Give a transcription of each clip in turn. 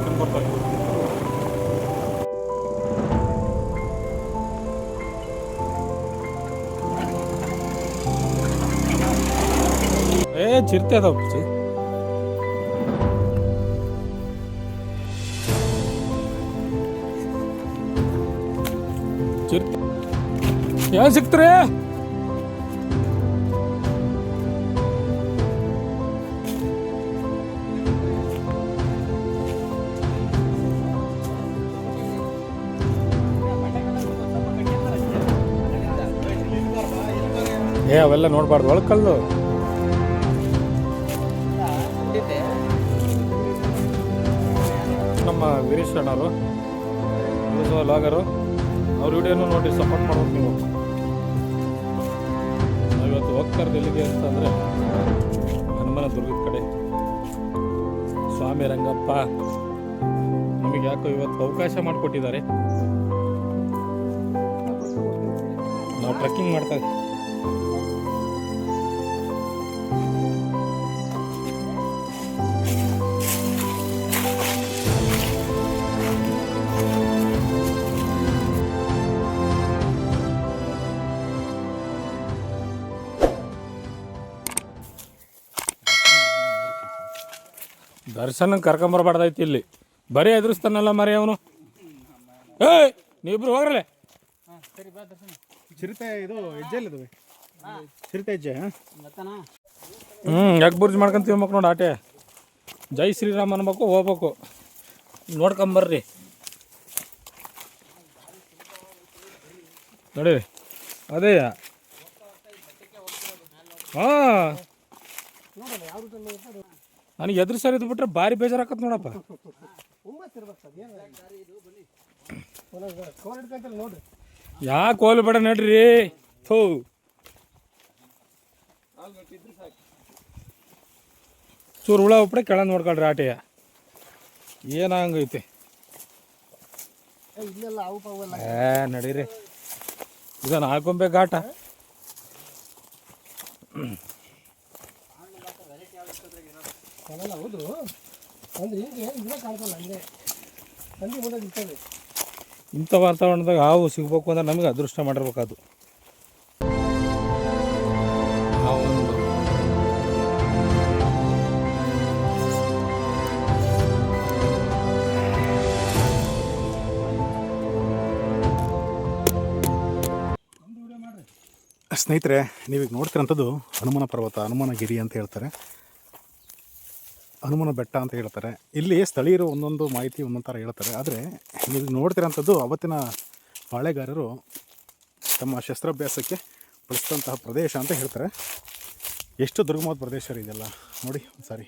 ಕರ್ಕೊಂಡು ಬರ್ತಾರೆ ಏ ಚಿರತೆ ಅದಾವ ಚಿ ಚಿರತೆ ಏನು ಸಿಕ್ತ್ರಿ ಏ, ಅವೆಲ್ಲ ನೋಡಬಾರ್ದು. ಒಳಕಲ್ಲು ನಮ್ಮ ವೀರೇಶ್ ಅಣ್ಣವರು ಯೂಸುವ ಲಾಗರು, ಅವ್ರ ವಿಡಿಯೋನು ನೋಡಿ ಸಪೋರ್ಟ್ ಮಾಡ್ಬೇಕು ನೀವು. ಇವತ್ತು ಹೋಗ್ತಾರೆ ಇಲ್ಲಿಗೆ ಎಲ್ಲಿಗೆ ಅಂತಂದರೆ ಹನುಮನ ದುರ್ಗದ ಕಡೆ. ಸ್ವಾಮಿ ರಂಗಪ್ಪ ನಮಗೆ ಯಾಕೋ ಇವತ್ತು ಅವಕಾಶ ಮಾಡಿಕೊಟ್ಟಿದ್ದಾರೆ. ನಾವು ಟ್ರೆಕ್ಕಿಂಗ್ ಮಾಡ್ತಾ ದರ್ಶನ ಕರ್ಕೊಂಬರ್ಬಾರ್ದೈತಿ ಇಲ್ಲಿ. ಬರೀ ಎದುರಿಸ್ತಾನಲ್ಲ ಮರಿ ಅವನು. ಏಯ್ ನೀವಿಬ್ರು ಹೋಗ್ರಲೆ. ಚಿರತೆ ಇದು ಹೆಜ್ಜೆ ಇಲ್ಲ ಇದು ಚಿರತೆ ಹೆಜ್ಜೆ ಹ್ಞೂ ಯಾಕೆ ಬುರ್ಜ್ ಮಾಡ್ಕೊಂತೀವಿ ಮಕ್ಕ ನೋಡಿ ಆಟೆ. ಜೈ ಶ್ರೀರಾಮ್ ಅನ್ಬೇಕು ಹೋಗ್ಬೇಕು. ನೋಡ್ಕೊಂಬರ್ರಿ. ನೋಡಿ ಅದೇ. ಹಾಂ. ನನಗೆ ಎದುರು ಸರಿದು ಬಿಟ್ರೆ ಭಾರಿ ಬೇಜಾರಾಕತ್ ನೋಡಪ್ಪ. ಯಾ ಕೋಲ್ ಬೇಡ ನಡ್ರಿ? ಥೋ. ಚೂರು ಹುಳ ಉಪ್ಪಡೆ ಕೆಳ ನೋಡ್ಕೊಳ್ರಿ ಆಟೆಯ. ಏನಾಗೈತೆ ಏ, ನಡೀರಿ. ಇದನ್ನ ಹಾಕೊಂಬೆ ಘಾಟ ಹೌದು. ಅಂದ್ರೆ ಹಿಂಗೆ ಇದ್ರೆ ಕಾಣ್ತಲ್ಲ ಹಂಗೆ ಸಂಧಿ ಮುಂದೆ ಇರ್ತದೆ ಇಂಥ ವಾತಾವರಣದಾಗ ಹಾವು ಸಿಗಬೇಕು ಅಂದ್ರೆ ನಮಗೆ ಅದೃಷ್ಟ ಮಾಡಿರ್ಬೇಕಾದ್ರು ಸ್ನೇಹಿತರೆ ನೀವೀಗ ನೋಡ್ತಿರೋಂಥದ್ದು ಹನುಮಾನ ಪರ್ವತ ಹನುಮನಗಿರಿ ಅಂತ ಹೇಳ್ತಾರೆ. ಹನುಮನ ಬೆಟ್ಟ ಅಂತ ಹೇಳ್ತಾರೆ. ಇಲ್ಲಿ ಸ್ಥಳೀಯರು ಒಂದೊಂದು ಮಾಹಿತಿ ಒಂದೊಂದು ಥರ ಹೇಳ್ತಾರೆ. ಆದರೆ ನೀವು ನೋಡ್ತಿರೋಂಥದ್ದು ಅವತ್ತಿನ ಪಾಳೆಗಾರರು ತಮ್ಮ ಶಸ್ತ್ರಾಭ್ಯಾಸಕ್ಕೆ ಬಳಸಿದಂತಹ ಪ್ರದೇಶ ಅಂತ ಹೇಳ್ತಾರೆ. ಎಷ್ಟು ದುರ್ಗಮವಾದ ಪ್ರದೇಶ ನೋಡಿ ಸಾರಿ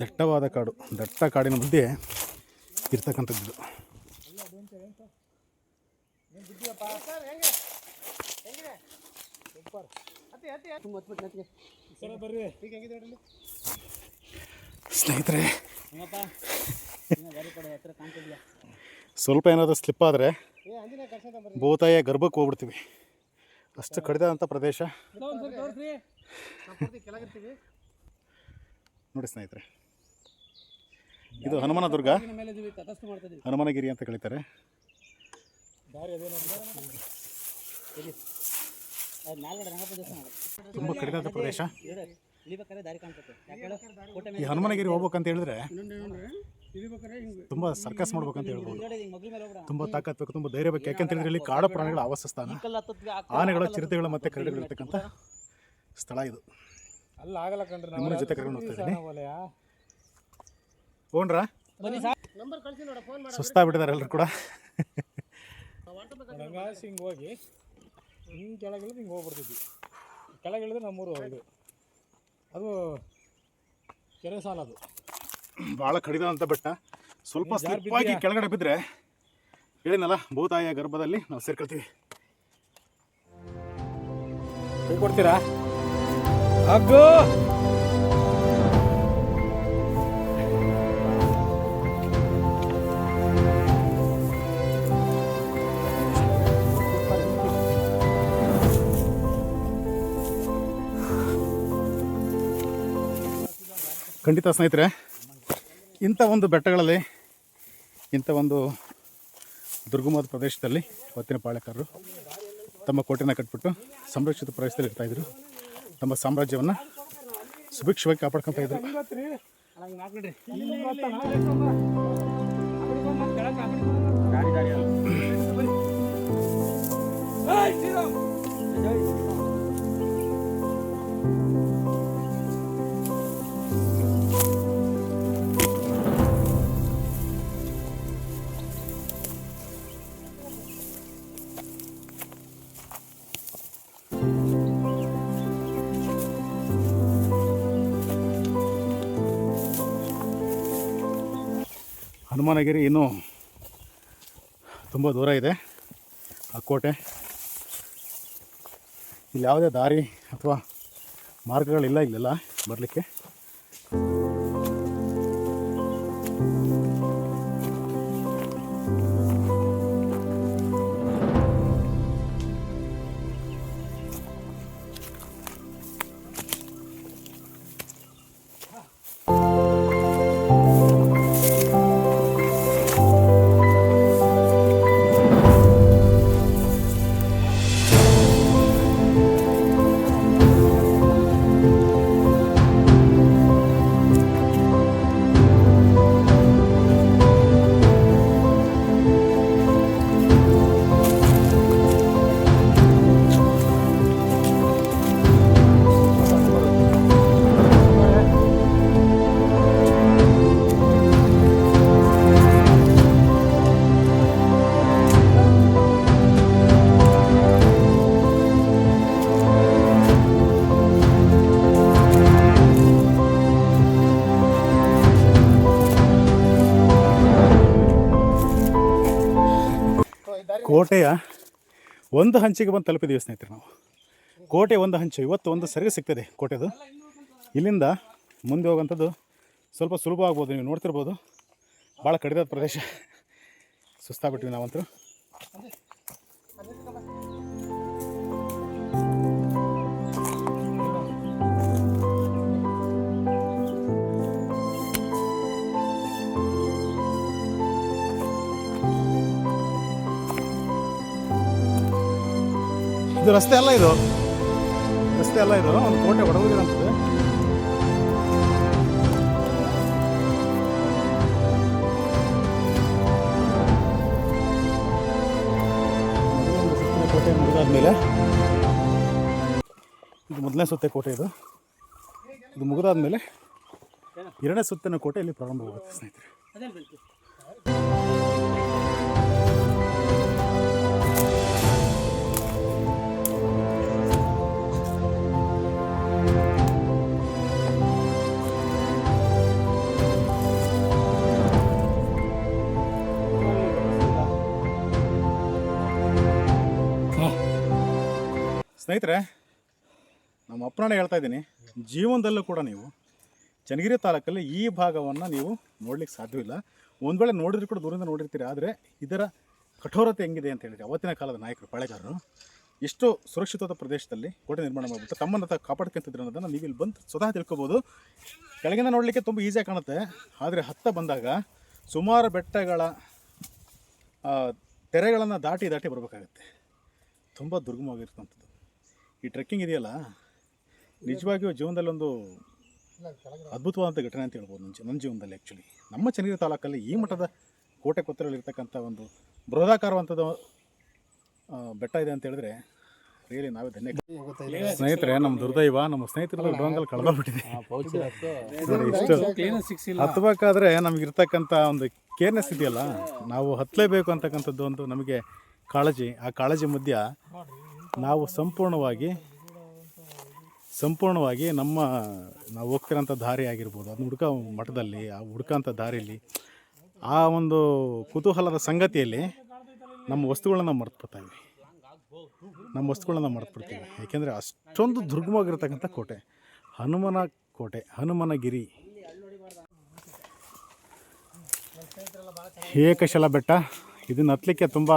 ದಟ್ಟವಾದ ಕಾಡು, ದಟ್ಟ ಕಾಡಿನ ಮಧ್ಯೆ ಇರ್ತಕ್ಕಂಥದ್ದು. ಸ್ನೇಹಿತರೆ ಸ್ವಲ್ಪ ಏನಾದರೂ ಸ್ಲಿಪ್ ಆದರೆ ಭೂತಾಯ ಗರ್ಭಕ್ಕೆ ಹೋಗ್ಬಿಡ್ತೀವಿ. ಅಷ್ಟು ಕಡಿದಾದಂಥ ಪ್ರದೇಶ. ನೋಡಿ ಸ್ನೇಹಿತರೆ ಇದು ಹನುಮನ ದುರ್ಗ ಹನುಮನಗಿರಿ ಅಂತ ಕರೀತಾರೆ. ತುಂಬ ಕಡಿದಾದ ಪ್ರದೇಶ. ಈ ಹನುಮನಗಿರಿ ಹೋಗ್ಬೇಕಂತ ಹೇಳಿದ್ರೆ ತುಂಬ ಸರ್ಕಸ್ ಮಾಡ್ಬೇಕಂತ ಹೇಳ್ಬೋದು. ತುಂಬ ತಾಕತ್ ಬೇಕು ತುಂಬ ಧೈರ್ಯ ಬೇಕು. ಯಾಕಂತ ಹೇಳಿದ್ರೆ ಇಲ್ಲಿ ಕಾಡು ಪ್ರಾಣಿಗಳ ಆವಾಸ ಸ್ಥಾನ ಆನೆಗಳು ಚಿರತೆಗಳು ಮತ್ತೆ ಕರಡಿಗಳು ಇರ್ತಕ್ಕಂಥ ಸ್ಥಳ ಇದು. ಅಲ್ಲ ಆಗಲ್ಲ ನಿಮ್ಮನ್ನ ಜೊತೆ ಕರ್ಕೊಂಡು ಹೋಗ್ತಾ ಇದ್ದೀನಿ. ಸುಸ್ತಾ ಸುಸ್ತಾಗ್ಬಿಟ್ಟಿದ್ದಾರೆ ಎಲ್ಲರೂ ಕೂಡ. ಹಿಂಗೆ. ಹೋಗಿ ಹಿಂಗೆ ಕೆಳಗಿಳಿದು ಹಿಂಗೆ ಹೋಗ್ಬಿಡ್ತಿದ್ವಿ ಕೆಳಗಿಳಿದ್ರೆ ನಮ್ಮೂರು ಇದು. ಅದು ಕೆರೆ ಸಾಲ ಅದು. ಭಾಳ ಅಂತ ಬೆಟ್ಟ ಸ್ವಲ್ಪ ಸ್ಲಿಪ್ ಆಗಿ ಕೆಳಗಡೆ ಬಿದ್ದರೆ ಹೇಳಿನಲ್ಲ ಭೂತಾಯಿಯ ಗರ್ಭದಲ್ಲಿ ನಾವು ಸೇರ್ಕೊಳ್ತೀವಿ. ಕೊಡ್ತೀರಾ ಅಗ್ಗು! ಖಂಡಿತ ಸ್ನೇಹಿತರೆ, ಇಂಥ ಒಂದು ಬೆಟ್ಟಗಳಲ್ಲಿ, ಇಂಥ ಒಂದು ದುರ್ಗಮದ ಪ್ರದೇಶದಲ್ಲಿ ಅವತ್ತಿನ ಪಾಳೆಕಾರರು ತಮ್ಮ ಕೋಟೆನ ಕಟ್ಬಿಟ್ಟು ಸಂರಕ್ಷಿತ ಪ್ರದೇಶದಲ್ಲಿ ಇರ್ತಾಯಿದ್ರು ತಮ್ಮ ಸಾಮ್ರಾಜ್ಯವನ್ನು ಸುಭಿಕ್ಷವಾಗಿ ಕಾಪಾಡ್ಕೊತಾ ಇದ್ರು. ಹನುಮಾನಗಿರಿ ಇನ್ನೂ ತುಂಬ ದೂರ ಇದೆ. ಆ ಕೋಟೆ. ಇಲ್ಲಿ ಯಾವುದೇ ದಾರಿ ಅಥವಾ ಮಾರ್ಗಗಳಿಲ್ಲ ಇಲ್ಲೆಲ್ಲ ಬರಲಿಕ್ಕೆ. ಕೋಟೆಯ ಒಂದು ಹಂಚಿಗೆ ಬಂದು ತಲುಪಿದ್ದೀವಿ ಸ್ನೇಹಿತರೆ ನಾವು. ಕೋಟೆ ಒಂದು ಹಂಚು, ಇವತ್ತು ಒಂದು ಸರಿಗೆ ಸಿಗ್ತದೆ ಕೋಟೆದು. ಇಲ್ಲಿಂದ ಮುಂದೆ ಹೋಗುವಂಥದ್ದು ಸ್ವಲ್ಪ ಸುಲಭ ಆಗ್ಬೋದು, ನೀವು ನೋಡ್ತಿರ್ಬೋದು. ಭಾಳ ಕಡಿದಾದ ಪ್ರದೇಶ. ಸುಸ್ತಾಗ್ಬಿಟ್ವಿ ನಾವಂತೂ. ಇದು ರಸ್ತೆ ಅಲ್ಲ ಇದು? ರಸ್ತೆ ಎಲ್ಲ ಇದು? ಒಂದು ಕೋಟೆ ಒಡಗುದಿರಂತದೆ ಕೋಟೆ ಮುಗಿದಾದ್ಮೇಲೆ ಇದು ಮೊದಲನೇ ಸುತ್ತೆ ಕೋಟೆ ಇದು. ಇದು ಮುಗಿದಾದ್ಮೇಲೆ ಎರಡನೇ ಸುತ್ತಿನ ಕೋಟೆ ಇಲ್ಲಿ ಪ್ರಾರಂಭವಾಗುತ್ತೆ, ಸ್ನೇಹಿತರೆ. ಸ್ನೇಹಿತರೆ, ನಮ್ಮ ಅಪ್ಪನಾಣ ಹೇಳ್ತಾ ಇದ್ದೀನಿ, ಜೀವನದಲ್ಲೂ ಕೂಡ ನೀವು ಚನ್ನಗಿರಿ ತಾಲೂಕಲ್ಲಿ ಈ ಭಾಗವನ್ನು ನೀವು ನೋಡ್ಲಿಕ್ಕೆ ಸಾಧ್ಯವಿಲ್ಲ ಒಂದು ವೇಳೆ ನೋಡಿದ್ರು ಕೂಡ ದೂರದಿಂದ ನೋಡಿರ್ತೀರಿ, ಆದರೆ ಇದರ ಕಠೋರತೆ ಹೆಂಗಿದೆ ಅಂತ ಹೇಳಿದ್ರೆ ಅವತ್ತಿನ ಕಾಲದ ನಾಯಕರು, ಪಾಳೆಗಾರರು ಎಷ್ಟು ಸುರಕ್ಷಿತವಾದ ಪ್ರದೇಶದಲ್ಲಿ ಕೋಟೆ ನಿರ್ಮಾಣ ಮಾಡಿಬಿಟ್ಟು ತಮ್ಮನ್ನು ತಾವು ಕಾಪಾಡ್ಕೊಂತಿದ್ರು ಅನ್ನೋದನ್ನು ನೀವು ಇಲ್ಲಿ ಬಂದು ಸ್ವತಃ ತಿಳ್ಕೊಬೋದು. ಕೆಳಗಿಂದ ನೋಡಲಿಕ್ಕೆ ತುಂಬ ಈಸಿಯಾಗಿ ಕಾಣುತ್ತೆ, ಆದರೆ ಹತ್ತ ಬಂದಾಗ ಸುಮಾರು ಬೆಟ್ಟಗಳ ತೆರೆಗಳನ್ನು ದಾಟಿ ದಾಟಿ ಬರಬೇಕಾಗತ್ತೆ. ತುಂಬ ದುರ್ಗಮವಾಗಿರ್ತಂಥದ್ದು ಈ ಟ್ರೆಕ್ಕಿಂಗ್ ಇದೆಯಲ್ಲ? ನಿಜವಾಗಿಯೂ ಜೀವನದಲ್ಲಿ ಒಂದು ಅದ್ಭುತವಾದಂಥ ಘಟನೆ ಅಂತ ಹೇಳ್ಬೋದು ನನ್ನ ನನ್ನ ಜೀವನದಲ್ಲಿ ಆ್ಯಕ್ಚುಲಿ ನಮ್ಮ ಚನ್ನಗಿರಿ ತಾಲೂಕಲ್ಲಿ ಈ ಮಠದ ಕೋಟೆ ಕೊತ್ತರಲ್ಲಿರ್ತಕ್ಕಂಥ ಒಂದು ಬೃಹದಾಕಾರವಂಥದ್ದು ಬೆಟ್ಟ ಇದೆ ಅಂತ ಹೇಳಿದ್ರೆ ರಿಯಲಿ ನಾವೇ ಧನ್ಯ. ಸ್ನೇಹಿತರೆ ನಮ್ಮ ದುರ್ದೈವ ನಮ್ಮ ಸ್ನೇಹಿತರ ಡೋಂಗಲ್ ಕಳೆದೋಗ್ಬಿಟ್ಟಿದೆ. ಇಷ್ಟು ಹತ್ತಬೇಕಾದ್ರೆ ನಮಗಿರ್ತಕ್ಕಂಥ ಒಂದು ಕೇರ್ನೆಸ್ ಇದೆಯಲ್ಲ ನಾವು ಹತ್ತಲೇಬೇಕು ಅಂತಕ್ಕಂಥದ್ದು ಒಂದು ನಮಗೆ ಕಾಳಜಿ. ಆ ಕಾಳಜಿ ಮಧ್ಯ ನಾವು ಸಂಪೂರ್ಣವಾಗಿ ಸಂಪೂರ್ಣವಾಗಿ ನಮ್ಮ, ನಾವು ಹೋಗ್ತಿರೋಂಥ ದಾರಿ ಆಗಿರ್ಬೋದು. ಅದನ್ನ ಹುಡ್ಕೋ ಮಠದಲ್ಲಿ, ಆ ಹುಡ್ಕೋಂಥ ದಾರಿಯಲ್ಲಿ ಆ ಒಂದು ಕುತೂಹಲದ ಸಂಗತಿಯಲ್ಲಿ ನಮ್ಮ ವಸ್ತುಗಳನ್ನ ಮರ್ತ್ಬಿಡ್ತಾ ಇದ್ವಿ. ನಮ್ಮ ವಸ್ತುಗಳನ್ನ ಮರ್ತ್ಬಿಡ್ತೀವಿ. ಏಕೆಂದರೆ ಅಷ್ಟೊಂದು ದುರ್ಗಮವಾಗಿರ್ತಕ್ಕಂಥ ಕೋಟೆ, ಹನುಮನ ಕೋಟೆ, ಹನುಮನಗಿರಿ. ಏಕಶಲ ಬೆಟ್ಟ ಇದನ್ನು ಹತ್ತಲಿಕ್ಕೆ ತುಂಬ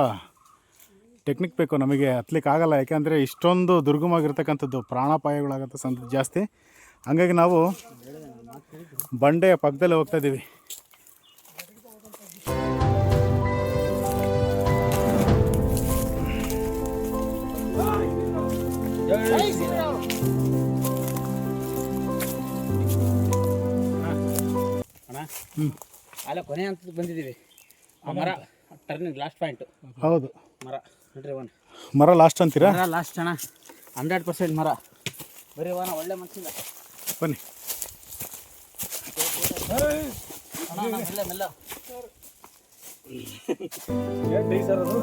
ಟೆಕ್ನಿಕ್ ಬೇಕು ನಮಗೆ ಹತ್ಲಿಕ್ಕೆ ಆಗಲ್ಲ ಯಾಕೆಂದರೆ ಇಷ್ಟೊಂದು ದುರ್ಗಮಾಗಿರ್ತಕ್ಕಂಥದ್ದು ಪ್ರಾಣಾಪಾಯಗಳಾಗಂಥ ಸಂತ ಜಾಸ್ತಿ. ಹಾಗಾಗಿ ನಾವು ಬಂಡೆಯ ಪಕ್ಕದಲ್ಲಿ ಹೋಗ್ತಾ ಇದ್ದೀವಿ. ಅಲ್ಲ ಕೊನೆ ಹಂತಕ್ಕೆ ಬಂದಿದ್ದೀವಿ. ಆ ಮರ ಟರ್ನಿಂಗ್ ಲಾಸ್ಟ್ ಪಾಯಿಂಟು ಹೌದು. ಮರ. ಒನ್ ಮರ ಲಾಸ್ಟ್ ಅಂತೀರಾ? ಮರ ಲಾಸ್ಟ್ ಅಣ್ಣ. ಹಂಡ್ರೆಡ್ ಪರ್ಸೆಂಟ್ ಮರ. ಬರೀ ಒನ ಒಳ್ಳೆ ಮನಸ್ಸಿಂದ ಬನ್ನಿ. ಅಣ್ಣ ಅಣ್ಣ, ಮೆಲ್ಲ ಮೆಲ್ಲ. ಸರ್ ಅದು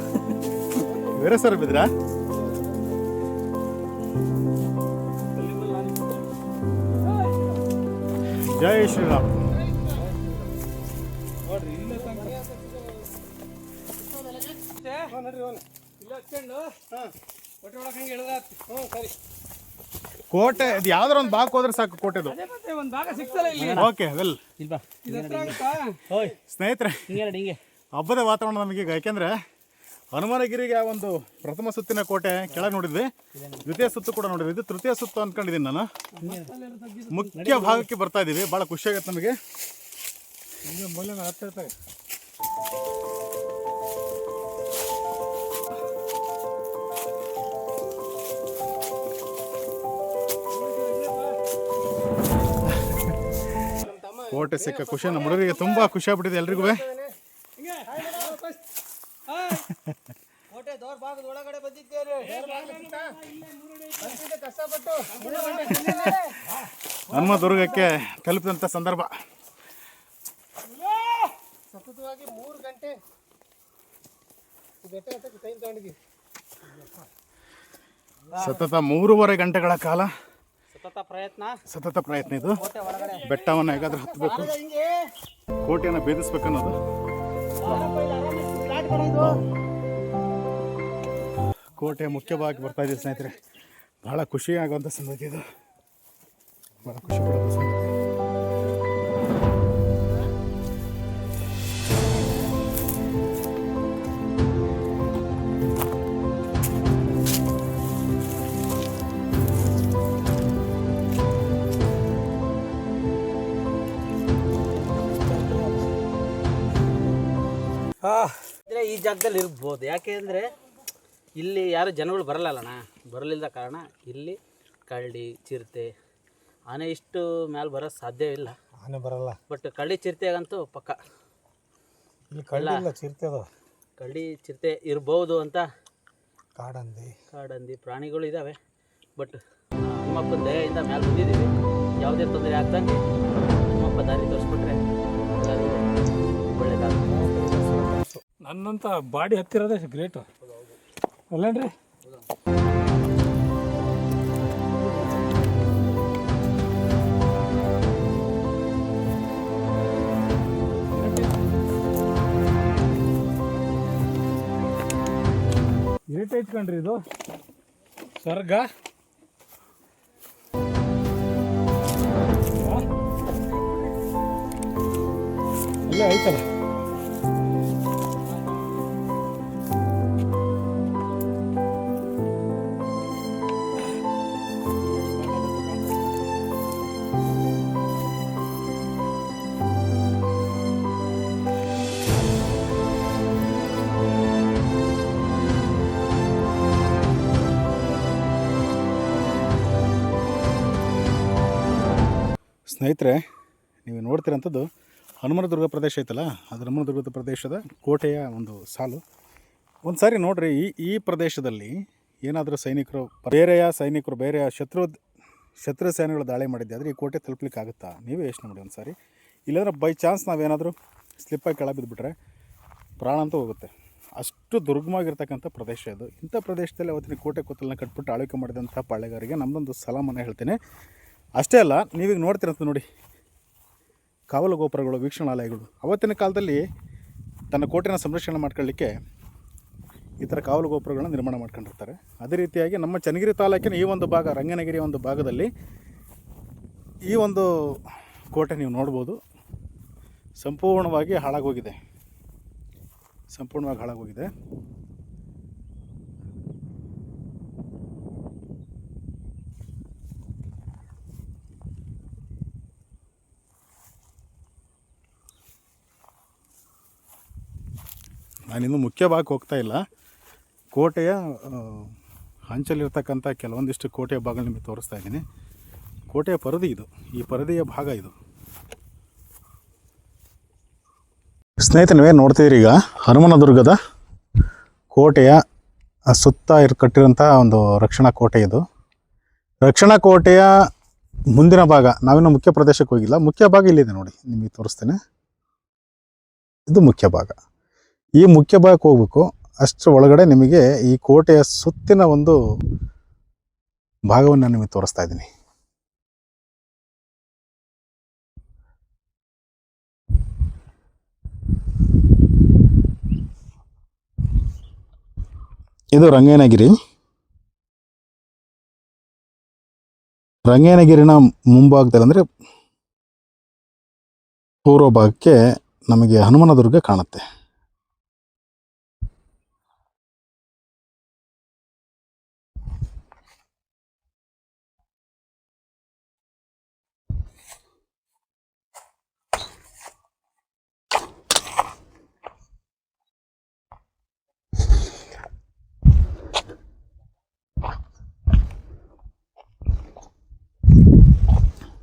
ಬೇರೆ ಸರ್ ಬಿದ್ರಾ? ಜೈ ಶ್ರೀರಾಮ್. ನೋಡ್ರಿ ಇಲ್ಲೇ ಕೋಟೆ ಇದು ಯಾವ್ದಾರ ಒಂದು ಬಾಕ್ ಹೋದ್ರೆ ಸಾಕು ಕೋಟೆದು ಒಂದು ಭಾಗ ಸಿಗ್ತಲ್ಲ ಇಲ್ಲಿ. ಓಕೆ ವೆಲ್ ಇಲ್ವಾ ಇದು ಹತ್ರ ಆಗುತ್ತಾ? ಓಯ್ ಸ್ನೇಹಿತರೆ ಹಿಂಗೆ ನೋಡಿ ಹಿಂಗೆ. ಹಬ್ಬದ ವಾತಾವರಣ ನಮಗೆ ಈಗ ಯಾಕೆಂದ್ರೆ ಹನುಮಾನಗಿರಿಗೆ ಆ ಒಂದು ಪ್ರಥಮ ಸುತ್ತಿನ ಕೋಟೆ ಕೆಳಗೆ ನೋಡಿದ್ವಿ. ದ್ವಿತೀಯ ಸುತ್ತು ಕೂಡ ನೋಡಿದ್ವಿ. ಇದು ತೃತೀಯ ಸುತ್ತು ಅನ್ಕೊಂಡಿದ್ದೀನಿ ನಾನು. ಮುಖ್ಯ ಭಾಗಕ್ಕೆ ಬರ್ತಾ ಇದ್ದೀವಿ ಭಾಳ ಖುಷಿ ಆಗುತ್ತೆ ನಮಗೆ. ಇರ್ತಾರೆ ಕೋಟೆ ಸಿಕ್ಕ ಖುಷಿ. ನಮ್ಮ ಹುಡುಗರಿಗೆ ತುಂಬ ಖುಷಿ ಆಗ್ಬಿಟ್ಟಿದೆ ಎಲ್ರಿಗೂ. ನಮ್ಮ ದೋರ್ ಭಾಗದ ಒಳಗಡೆ ಬಂದಿದ್ದೇನೆ. ಕಷ್ಟಪಟ್ಟು ದುರ್ಗಕ್ಕೆ ತಲುಪಿದಂಥ ಸಂದರ್ಭ. ಸತತವಾಗಿ ಮೂರು ಗಂಟೆ. ಸತತ ಮೂರುವರೆ ಗಂಟೆಗಳ ಕಾಲ ಸತತ ಪ್ರಯತ್ನ. ಸತತ ಪ್ರಯತ್ನ ಇದು. ಬೆಟ್ಟವನ್ನು ಹೇಗಾದ್ರೂ ಹತ್ತಬೇಕು ಕೋಟೆಯನ್ನು ಕೋಟೆಯನ್ನು ಭೇದಿಸ್ಬೇಕನ್ನೋದು. ಕೋಟೆ ಮುಖ್ಯವಾಗಿ ಬರ್ತಾ ಇದೆ ಸ್ನೇಹಿತರೆ. ಬಹಳ ಖುಷಿ ಆಗುವಂಥ ಸಂಗತಿ ಇದು. ಬಹಳ ಖುಷಿ ಪಡುವಂಥ ಸಂಗತಿ. ಇದ್ರೆ ಈ ಜಾಗದಲ್ಲಿ ಇರ್ಬೋದು. ಯಾಕೆ ಅಂದರೆ ಇಲ್ಲಿ ಯಾರು ಜನಗಳು ಬರಲ್ಲಣ್ಣ ಬರಲಿಲ್ಲದ ಕಾರಣ ಇಲ್ಲಿ ಕಳ್ಳಿ ಚಿರತೆ ಆನೆ ಇಷ್ಟು ಮೇಲೆ ಬರೋ ಸಾಧ್ಯವಿಲ್ಲ ಆನೆ ಬರಲ್ಲ. ಬಟ್ ಕಳ್ಳಿ ಚಿರತೆಗಂತೂ ಪಕ್ಕ. ಇಲ್ಲಿ ಕಳ್ಳ ಚಿರ್ತೆ ಅದು ಕಳ್ಳಿ ಚಿರತೆ ಇರ್ಬೋದು ಅಂತ ಕಾಡಂದಿ. ಕಾಡಂದಿ ಪ್ರಾಣಿಗಳು ಇದ್ದಾವೆ ಬಟ್ ನಮ್ಮಪ್ಪನ ದಯೆಯಿಂದ ಮೇಲೆ ಬಂದಿದ್ದೀವಿ. ಯಾವುದೇ ತೊಂದರೆ ಆಗ್ದಂಗೆ ನಮ್ಮಪ್ಪ ದಾರಿ ತೋರಿಸ್ಬಿಟ್ರೆ ನನ್ನಂತ ಬಾಡಿ ಹತ್ತಿರೋದೇ ಗ್ರೇಟ್ ಅಲ್ಲೇನ್ರಿ? ಐತ್ ಕಣ್ರಿ ಇದು. ಸ್ವರ್ಗ. ಅಲ್ಲೇ ಐತಲ್ಲ? ಸ್ನೇಹಿತರೆ, ನೀವು ನೋಡ್ತಿರೋಂಥದ್ದು ಹನುಮನದುರ್ಗ ಪ್ರದೇಶ ಐತಲ್ಲ, ಅದು ಹನುಮನದುರ್ಗದ ಪ್ರದೇಶದ ಕೋಟೆಯ ಒಂದು ಸಾಲು. ಒಂದು ಸಾರಿ ನೋಡಿರಿ, ಈ ಈ ಪ್ರದೇಶದಲ್ಲಿ ಏನಾದರೂ ಸೈನಿಕರು ಬೇರೆಯ ಸೈನಿಕರು, ಬೇರೆಯ ಶತ್ರು ಶತ್ರು ಸೇನೆಗಳು ದಾಳಿ ಮಾಡಿದ್ದೆ ಆದರೆ ಈ ಕೋಟೆ ತಲುಪಲಿಕ್ಕೆ ಆಗುತ್ತಾ ನೀವೇ ಯೋಚನೆ ಮಾಡಿ ಒಂದು ಸಾರಿ ಇಲ್ಲಾಂದ್ರೆ ಬೈ ಚಾನ್ಸ್ ನಾವೇನಾದರೂ ಸ್ಲಿಪ್ಪಾಗಿ ಕೆಳ ಬಿದ್ದುಬಿಟ್ರೆ ಪ್ರಾಣ ಅಂತ ಹೋಗುತ್ತೆ. ಅಷ್ಟು ದುರ್ಗಮವಾಗಿರ್ತಕ್ಕಂಥ ಪ್ರದೇಶ ಇದು. ಇಂಥ ಪ್ರದೇಶದಲ್ಲಿ ಅವತ್ತಿನ ಕೋಟೆ ಕೊತ್ತಲನ್ನ ಕಟ್ಬಿಟ್ಟು ಆಳ್ವಿಕೆ ಮಾಡಿದಂಥ ಪಾಳೆಗಾರಿಗೆ ನಮ್ಮದೊಂದು ಸಲಾಮನ್ನು ಹೇಳ್ತೇನೆ. ಅಷ್ಟೇ ಅಲ್ಲ, ನೀವೀಗ ನೋಡ್ತಿರಂತ ನೋಡಿ. ಕಾವಲು ಗೋಪುರಗಳು, ವೀಕ್ಷಣಾಲಯಗಳು. ಅವತ್ತಿನ ಕಾಲದಲ್ಲಿ ತನ್ನ ಕೋಟೆನ ಸಂರಕ್ಷಣೆ ಮಾಡ್ಕೊಳ್ಳಿಕ್ಕೆ ಈ ಥರ ಕಾವಲು ಗೋಪುರಗಳನ್ನ ನಿರ್ಮಾಣ ಮಾಡ್ಕೊಂಡಿರ್ತಾರೆ. ಅದೇ ರೀತಿಯಾಗಿ ನಮ್ಮ ಚನ್ನಗಿರಿ ತಾಲೂಕಿನ ಈ ಒಂದು ಭಾಗ, ರಂಗನಗಿರಿ ಒಂದು ಭಾಗದಲ್ಲಿ ಈ ಒಂದು ಕೋಟೆ ನೀವು ನೋಡ್ಬೋದು. ಸಂಪೂರ್ಣವಾಗಿ ಹಾಳಾಗೋಗಿದೆ. ಸಂಪೂರ್ಣವಾಗಿ ಹಾಳಾಗೋಗಿದೆ. ನಾನಿನ್ನು ಮುಖ್ಯ ಭಾಗಕ್ಕೆ ಹೋಗ್ತಾ ಇಲ್ಲ. ಕೋಟೆಯ ಆ, ಹಂಚಲ್ಲಿರ್ತಕ್ಕಂಥ ಕೆಲವೊಂದಿಷ್ಟು ಕೋಟೆಯ ಭಾಗ ನಿಮಗೆ ತೋರಿಸ್ತಾ ಇದ್ದೀನಿ. ಕೋಟೆಯ ಪರದಿ ಇದು. ಈ ಪರದೆಯ ಭಾಗ ಇದು. ಸ್ನೇಹಿತರೆ ನೀವೇ ನೋಡ್ತಿದ್ದೀರಿ ಈಗ ಹನುಮನದುರ್ಗದ ಕೋಟೆಯ ಸುತ್ತ ಇರ್ ಕಟ್ಟಿರೋಂಥ ಒಂದು ರಕ್ಷಣಾ ಕೋಟೆ ಇದು. ರಕ್ಷಣಾ ಕೋಟೆಯ ಮುಂದಿನ ಭಾಗ ನಾವಿನ್ನೂ ಮುಖ್ಯ ಪ್ರದೇಶಕ್ಕೆ ಹೋಗಿಲ್ಲ. ಮುಖ್ಯ ಭಾಗ ಇಲ್ಲಿದೆ ನೋಡಿ ನಿಮಗೆ ತೋರಿಸ್ತೇನೆ. ಇದು ಮುಖ್ಯ ಭಾಗ. ಈ ಮುಖ್ಯ ಭಾಗಕ್ಕೆ ಹೋಗ್ಬೇಕು. ಅಷ್ಟು ಒಳಗಡೆ ನಿಮಗೆ ಈ ಕೋಟೆಯ ಸುತ್ತಿನ ಒಂದು ಭಾಗವನ್ನು ನಿಮಗೆ ತೋರಿಸ್ತಾ ಇದ್ದೀನಿ. ಇದು ರಂಗೇನಗಿರಿ. ರಂಗೇನಗಿರಿನ ಮುಂಭಾಗದಲ್ಲಿ ಅಂದರೆ ಪೂರ್ವ ಭಾಗಕ್ಕೆ ನಮಗೆ ಹನುಮನದುರ್ಗ ಕಾಣುತ್ತೆ.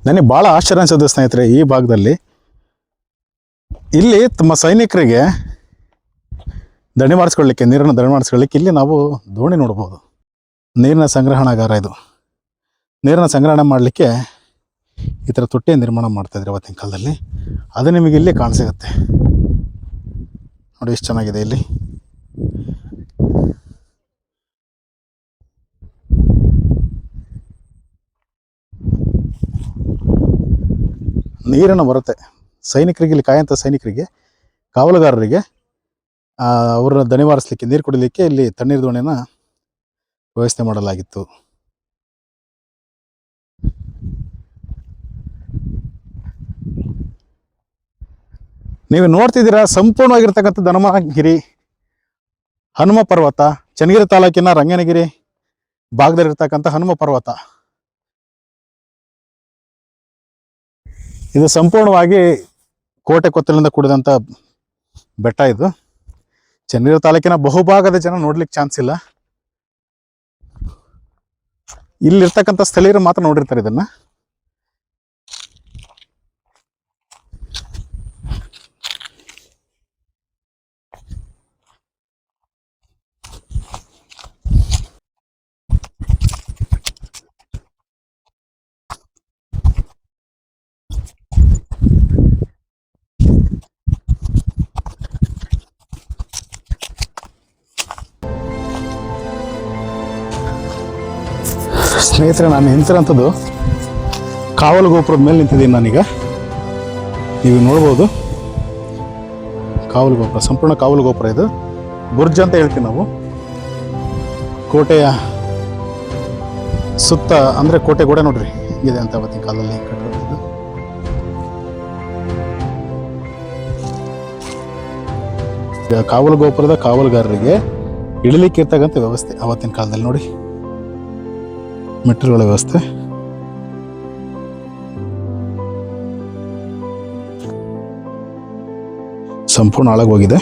ನನಗೆ ಭಾಳ ಆಶ್ಚರ್ಯ ಅನ್ಸುತ್ತೆ ಸ್ನೇಹಿತರೆ, ಈ ಭಾಗದಲ್ಲಿ. ಇಲ್ಲಿ ತಮ್ಮ ಸೈನಿಕರಿಗೆ ದಣಿ ಮಾಡಿಸ್ಕೊಳ್ಳಿಕ್ಕೆ, ನೀರನ್ನು ದಣಿ ಮಾಡಿಸ್ಕೊಳ್ಳಿಕ್ಕೆ ಇಲ್ಲಿ ನಾವು ದೋಣಿ ನೋಡ್ಬೋದು. ನೀರಿನ ಸಂಗ್ರಹಣಾಗಾರ ಇದು. ನೀರನ್ನು ಸಂಗ್ರಹಣೆ ಮಾಡಲಿಕ್ಕೆ ಈ ಥರ ತೊಟ್ಟಿಯ ನಿರ್ಮಾಣ ಮಾಡ್ತಾಯಿದ್ರು ಅವತ್ತಿನ ಕಾಲದಲ್ಲಿ. ಅದು ನಿಮಗೆ ಇಲ್ಲಿ ಕಾಣಿಸಿಗುತ್ತೆ ನೋಡಿ, ಎಷ್ಟು ಚೆನ್ನಾಗಿದೆ ಇಲ್ಲಿ. ನೀರನ್ನು ಬರುತ್ತೆ ಸೈನಿಕರಿಗೆ, ಇಲ್ಲಿ ಕಾಯಂಥ ಸೈನಿಕರಿಗೆ, ಕಾವಲುಗಾರರಿಗೆ ಅವ್ರನ್ನ ದಣಿವಾರಿಸ್ಲಿಕ್ಕೆ ನೀರು ಕುಡಿಲಿಕ್ಕೆ ಇಲ್ಲಿ ತಣ್ಣೀರು ದೋಣಿನ ವ್ಯವಸ್ಥೆ ಮಾಡಲಾಗಿತ್ತು. ನೀವು ನೋಡ್ತಿದ್ದೀರಾ, ಸಂಪೂರ್ಣವಾಗಿರ್ತಕ್ಕಂಥ ಧನಮಗಿರಿ ಹನುಮ ಪರ್ವತ, ಚನ್ನಗಿರಿ ತಾಲೂಕಿನ ರಂಗನಗಿರಿ ಭಾಗದಲ್ಲಿರ್ತಕ್ಕಂಥ ಹನುಮ ಪರ್ವತ. ಇದು ಸಂಪೂರ್ಣವಾಗಿ ಕೋಟೆ ಕೊತ್ತಲಿಂದ ಕೂಡಿದಂಥ ಬೆಟ್ಟ ಇದು. ಚನ್ನಗಿರಿ ತಾಲೂಕಿನ ಬಹುಭಾಗದ ಜನ ನೋಡ್ಲಿಕ್ಕೆ ಚಾನ್ಸ್ ಇಲ್ಲ. ಇಲ್ಲಿರ್ತಕ್ಕಂಥ ಸ್ಥಳೀಯರು ಮಾತ್ರ ನೋಡಿರ್ತಾರೆ ಇದನ್ನ. ಸ್ನೇಹಿತರೆ, ನಾನು ನಿಂತಿರೋಂಥದ್ದು ಕಾವಲು ಗೋಪುರದ ಮೇಲೆ ನಿಂತಿದ್ದೀನಿ ನಾನೀಗ. ನೀವು ನೋಡ್ಬೋದು. ಕಾವಲು ಗೋಪುರ, ಸಂಪೂರ್ಣ ಕಾವಲು ಗೋಪುರ ಇದು. ಬುರ್ಜ್ ಅಂತ ಹೇಳ್ತೀವಿ ನಾವು. ಕೋಟೆಯ ಸುತ್ತ, ಅಂದರೆ ಕೋಟೆ ಗೋಡೆ ನೋಡ್ರಿ, ಇದೆ ಅಂತ ಅವತ್ತಿನ ಕಾಲದಲ್ಲಿ ಕಟ್ಟಿರೋದು ಕಾವಲು ಗೋಪುರದ ಕಾವಲುಗಾರರಿಗೆ ಇಡಲಿಕ್ಕೆ ಇರ್ತಕ್ಕಂಥ ವ್ಯವಸ್ಥೆ ಅವತ್ತಿನ ಕಾಲದಲ್ಲಿ ನೋಡಿ. ಮೆಟ್ಟಿಲುಗಳ ವ್ಯವಸ್ಥೆ. ಸಂಪೂರ್ಣ ಹಾಳಾಗೋಗಿದೆ